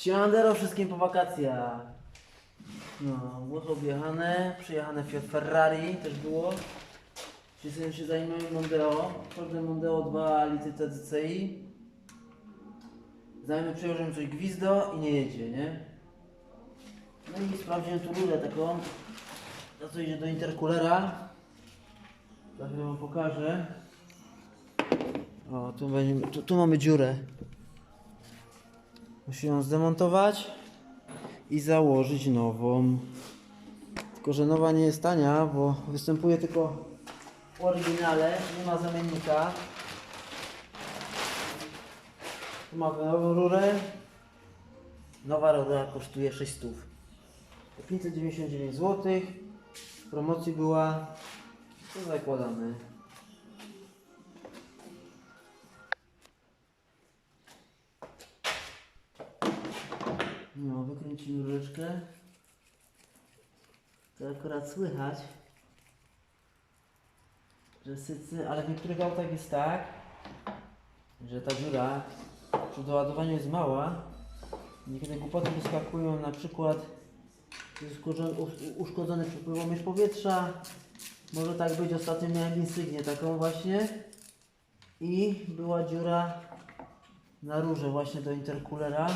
Siandero wszystkim po wakacjach. No, było objechane, przyjechane Ferrari też było. Dzisiaj się zajmujemy Mondeo. Fordem Mondeo 2 litry TDCi. Zajmę przełożyłem coś gwizdo i nie jedzie, nie? No i sprawdziłem tu rurę taką. To co idzie do interkulera. Za chwilę wam pokażę. O, tu, tu, tu mamy dziurę. Musi ją zdemontować i założyć nową. Tylko, że nowa nie jest tania, bo występuje tylko w oryginale, nie ma zamiennika. Tu mamy nową rurę. Nowa rura kosztuje 600. 599 zł. W promocji była. To zakładamy. No, wykręcimy rureczkę. To akurat słychać, że sycy, ale w niektórych autach jest tak, że ta dziura przy doładowaniu jest mała. Niekiedy głupoty wyskakują, na przykład jest uszkodzony, przepływomierz powietrza. Może tak być, ostatnio miałem insygnię taką właśnie i była dziura na rurze właśnie do interkulera.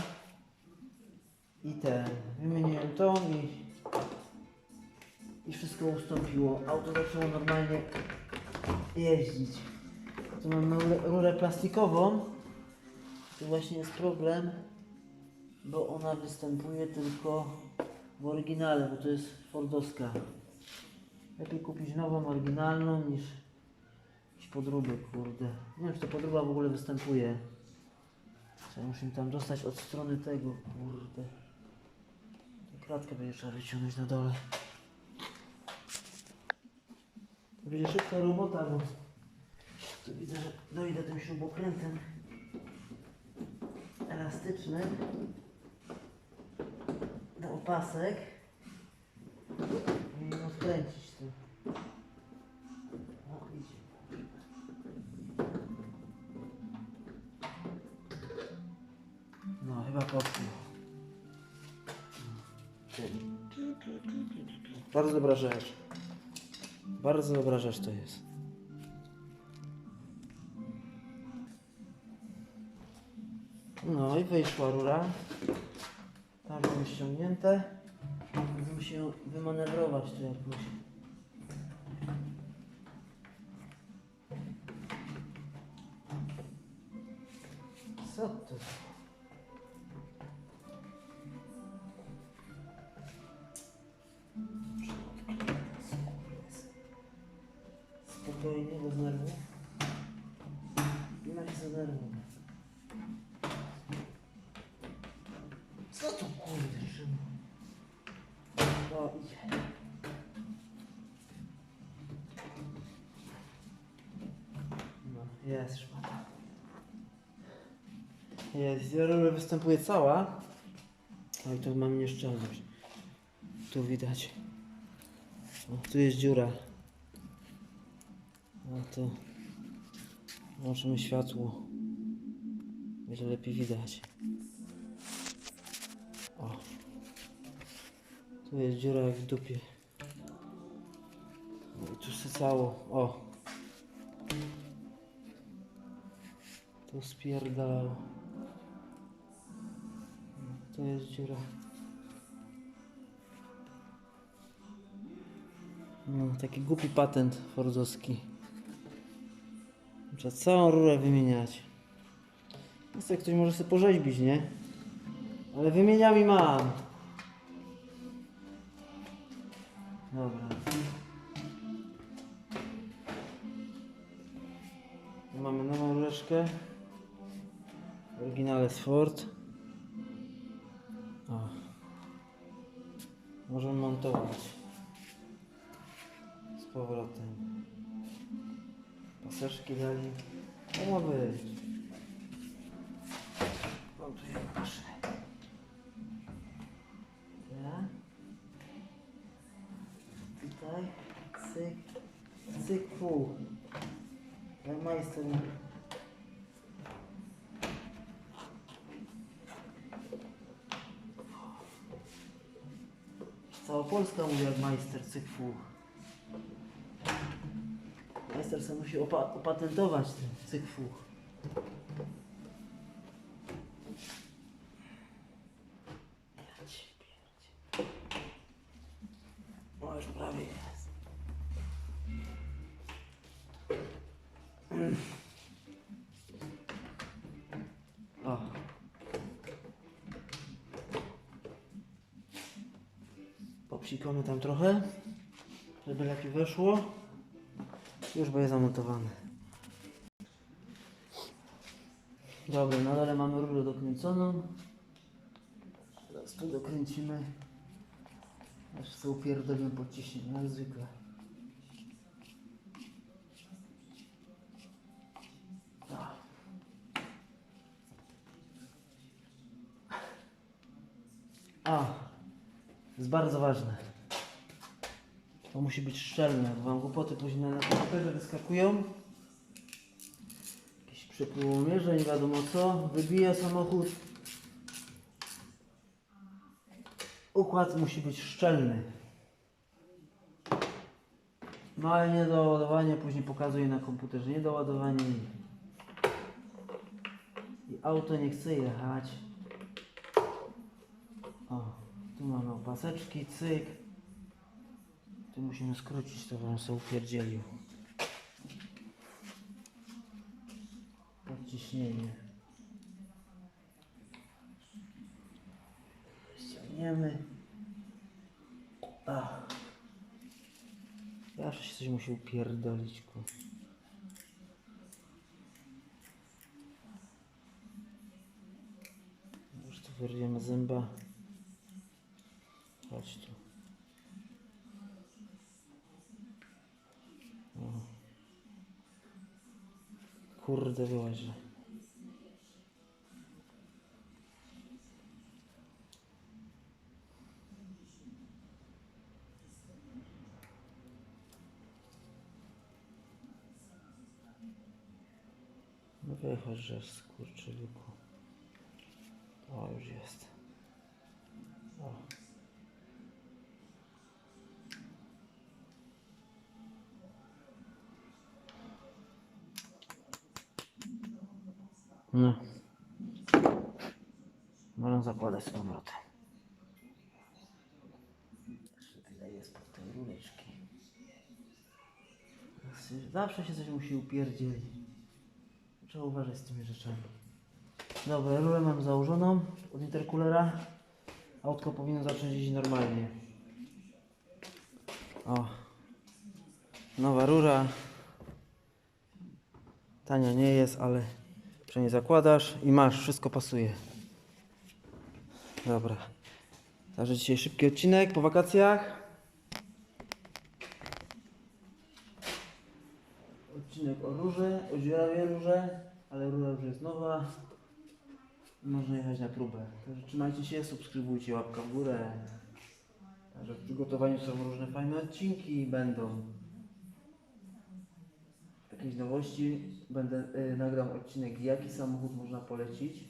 I ten, wymieniłem tą i, i wszystko ustąpiło. Auto zaczęło normalnie jeździć. Tu mam rurę, plastikową. Tu właśnie jest problem, bo ona występuje tylko w oryginale, bo to jest Fordowska. Lepiej kupić nową, oryginalną niż jakiś podróbek, kurde. Nie wiem, czy to podróba w ogóle występuje. Trzeba muszę im tam dostać od strony tego, kurde. Klatkę będzie trzeba wyciągnąć na dole. Będzie szybka robota, bo tu widzę, że dojdę tym śrubokrętem elastycznym na opasek i rozkręcić Bardzo dobra rzecz. Bardzo dobra rzecz to jest. No i wyszła rura. Tam mamy ściągnięte. Musimy się wymanewrować tu jakoś. Co to? Spokojnie, bez nerwów. Nie ma się za. Co tu kurde Szymon? O, idzie. No, jest szmata. Jest, rura występuje cała. No i tu mam nieszczelność. Tu widać. O, tu jest dziura. No to włączymy światło. Będzie lepiej widać. O. Tu jest dziura jak w dupie. No i tu cało. O. Tu spierdalało. Tu jest dziura. No, taki głupi patent fordowski. Trzeba całą rurę wymieniać. Jest jak ktoś może sobie porzeźbić, nie? Ale wymieniam i mam. Dobra. Tu mamy nową rureczkę. W oryginale z Ford. O. Możemy montować. Z powrotem. Maseczki dali. To ma być. Mam tu je proszę. Tutaj. Cyk. Cyk pół. Daj majster. Cała Polska mówi jak majster cyk fuch sam musi opa- opatentować ten cykfuch. O, już prawie jest. O. Popsikamy tam trochę, żeby lepiej weszło. Już będzie zamontowane. Dobra, na dole mamy rurę dokręconą. Teraz tu dokręcimy. Aż co upierdolimy pod ciśnieniem, jak zwykle. A, jest bardzo ważne. To musi być szczelne, bo wam głupoty później na komputerze wyskakują. Jakieś przepływomierze, nie wiadomo co. Wybija samochód. Układ musi być szczelny. Małe niedoładowanie później pokazuje na komputerze niedoładowanie. I auto nie chce jechać. O, tu mamy opaseczki, cyk. Tu musimy skrócić, to bym sobie upierdzielił. Podciśnienie. Ściągniemy. Ach. Zawsze się coś musi upierdolić, ku. Już tu wyrwiemy zęba. Chodź tu. Kurde, wyłaź. No wychodź, że skurczybyku. O, już jest. O. No. Można zakładać z powrotem. Tyle jest pod tej rureczki. Zawsze się coś musi upierdzielić. Trzeba uważać z tymi rzeczami. Dobra, rurę mam założoną od interkulera. Autko powinno zacząć jeździć normalnie. O. Nowa rura. Tania nie jest, ale przynajmniej zakładasz i masz, wszystko pasuje. Dobra. Także dzisiaj szybki odcinek po wakacjach. Odcinek o rurze, o dziurawej rurze, ale rura już jest nowa. Można jechać na próbę. Także trzymajcie się, subskrybujcie, łapka w górę. Także w przygotowaniu są różne fajne odcinki będą. Jakieś nowości. Będę y, nagram odcinek jaki samochód można polecić.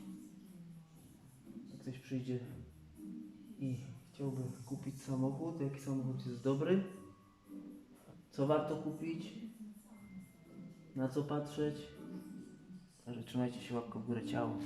Jak ktoś przyjdzie i chciałby kupić samochód, jaki samochód jest dobry, co warto kupić, na co patrzeć. Także trzymajcie się łapką w górę ciało.